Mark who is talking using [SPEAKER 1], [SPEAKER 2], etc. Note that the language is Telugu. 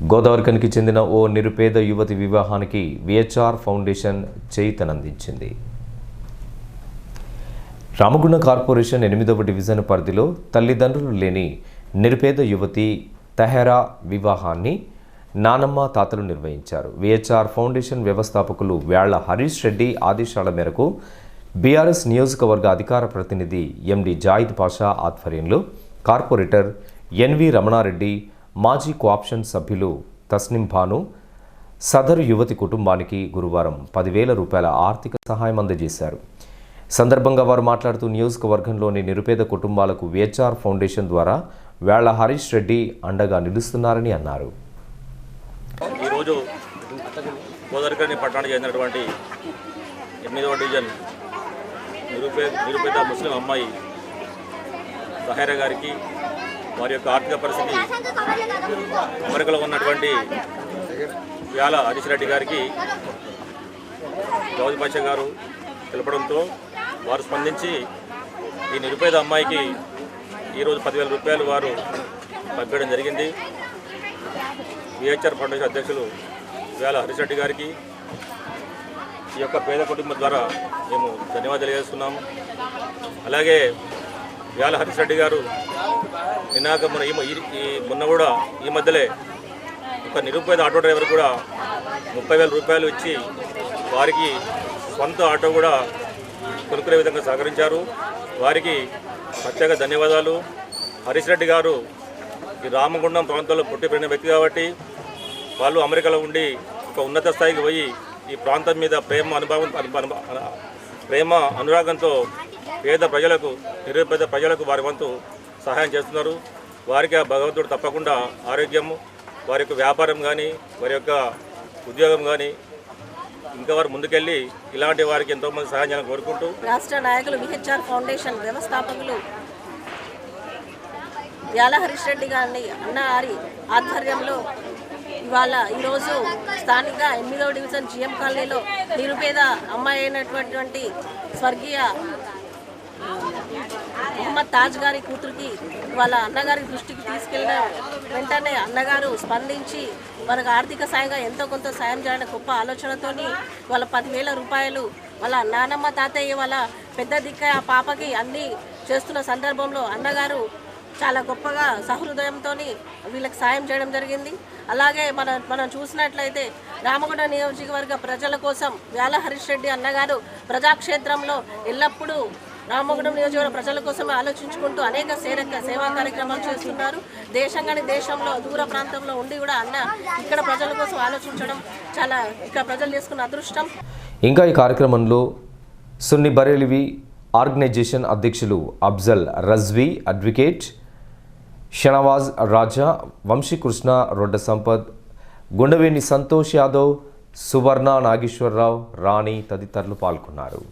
[SPEAKER 1] గోదావరికనికి చెందిన ఓ నిరుపేద యువతి వివాహానికి విహెచ్ఆర్ ఫౌండేషన్ చేయితనందించింది. రామగుండం కార్పొరేషన్ ఎనిమిదవ డివిజన్ పరిధిలో తల్లిదండ్రులు లేని నిరుపేద యువతి తెహరా వివాహాన్ని నానమ్మ తాతలు నిర్వహించారు. విహెచ్ఆర్ ఫౌండేషన్ వ్యవస్థాపకులు వేళ్ళ హరీష్ రెడ్డి ఆదేశాల మేరకు బీఆర్ఎస్ నియోజకవర్గ అధికార ప్రతినిధి ఎండి జాయిద్ పాషా ఆధ్వర్యంలో కార్పొరేటర్ ఎన్వి రమణారెడ్డి మాజీ కోఆప్షన్ సభ్యులు తస్నిం భాను సదరు యువతి కుటుంబానికి గురువారం పదివేల రూపాయల ఆర్థిక సహాయం అందజేశారు. సందర్భంగా వారు మాట్లాడుతూ నియోజకవర్గంలోని నిరుపేద కుటుంబాలకు విహెచ్ఆర్ ఫౌండేషన్ ద్వారా వేళ్ళ హరీష్ రెడ్డి అండగా నిలుస్తున్నారని అన్నారు.
[SPEAKER 2] ఈరోజు కోదరికని పట్టణానికి చెందినటువంటి ఎనిమిదవ డివిజన్ నిరుపేద నిరుపేద ముస్లిం అమ్మాయి సహైరా గారికి వారి యొక్క ఆర్థిక పరిస్థితి అమెరికలో ఉన్నటువంటి వ్యాల హరీష్ రెడ్డి గారికి గౌజ్ పాషా గారు తెలపడంతో వారు స్పందించి ఈ నిరుపేద అమ్మాయికి ఈరోజు పదివేల రూపాయలు వారు పంపించడం జరిగింది. విహెచ్ఆర్ ఫౌండేషన్ అధ్యక్షులు వేల హరీష్ రెడ్డి గారికి ఈ యొక్క పేద కుటుంబం ద్వారా మేము ధన్యవాదాలు తెలియజేస్తున్నాము అలాగే వేల హరీష్ రెడ్డి గారు నిన్నాక మన ఈ మొన్న కూడా ఈ మధ్యలో ఒక నిరుపేద ఆటో డ్రైవర్ కూడా ముప్పై వేల రూపాయలు ఇచ్చి వారికి సొంత ఆటో కూడా కొనుక్కునే విధంగా సహకరించారు. వారికి ప్రత్యేక ధన్యవాదాలు. హరీష్ రెడ్డి గారు ఈ రామగుండం ప్రాంతంలో పుట్టి పెరిగిన వ్యక్తి కాబట్టి వాళ్ళు అమెరికాలో ఉండి ఒక ఉన్నత స్థాయికి పోయి ఈ ప్రాంతం మీద ప్రేమ అనుభవం ప్రేమ అనురాగంతో పేద ప్రజలకు నిరుపేద ప్రజలకు వారి వంతు సహాయం చేస్తున్నారు. వారికి ఆ భగవంతుడు తప్పకుండా ఆరోగ్యము వారి యొక్క వ్యాపారం కానీ వారి యొక్క ఉద్యోగం కానీ ఇంకా వారు ముందుకెళ్ళి ఇలాంటి వారికి ఎంతోమంది సహాయం చేయాలని కోరుకుంటూ.
[SPEAKER 3] రాష్ట్ర నాయకులు విహెచ్ఆర్ ఫౌండేషన్ వ్యవస్థాపకులు యాల హరీష్ రెడ్డి గారిని అన్న ఆరి ఆధ్వర్యంలో ఇవాళ ఈరోజు స్థానిక ఎనిమిదవ డివిజన్ జిఎం కాలనీలో నిరుపేద అమ్మాయి అయినటువంటి స్వర్గీయ మొహమ్మద్ తాజ్ గారి కూతురికి వాళ్ళ అన్నగారి దృష్టికి తీసుకెళ్ళిన వెంటనే అన్నగారు స్పందించి వాళ్ళకి ఆర్థిక సాయంగా ఎంతో కొంత సాయం చేయాలని గొప్ప ఆలోచనతో వాళ్ళ పదివేల రూపాయలు వాళ్ళ నానమ్మ తాతయ్య వాళ్ళ పెద్ద దిక్క ఆ పాపకి అన్నీ చేస్తున్న సందర్భంలో అన్నగారు చాలా గొప్పగా సహృదయంతో వీళ్ళకి సాయం చేయడం జరిగింది. అలాగే మన మనం చూసినట్లయితే రామగుండ నియోజకవర్గ ప్రజల కోసం వ్యాల హరీష్ రెడ్డి అన్నగారు ప్రజాక్షేత్రంలో ఎల్లప్పుడూ రామగుండం నియోజకవర్గ ప్రజల కోసం ఆలోచించుకుంటూ అనేక సేరక సేవా కార్యక్రమాలు చేస్తున్నారు. దేశం కానీ దేశంలో దూర ప్రాంతంలో ఉండి కూడా అన్న ఇక్కడ ప్రజల కోసం ఆలోచించడం చాలా ఇక్కడ ప్రజలు చేసుకున్న అదృష్టం.
[SPEAKER 1] ఇంకా ఈ కార్యక్రమంలో సున్ని బరేలివి ఆర్గనైజేషన్ అధ్యక్షులు అఫ్జల్ రజ్వీ అడ్వకేట్ షనవాజ్ రాజా వంశీకృష్ణ రొడ్డ సంపత్ గుండవేణి సంతోష్ యాదవ్ సువర్ణ నాగేశ్వరరావు రాణి తదితరులు పాల్గొన్నారు.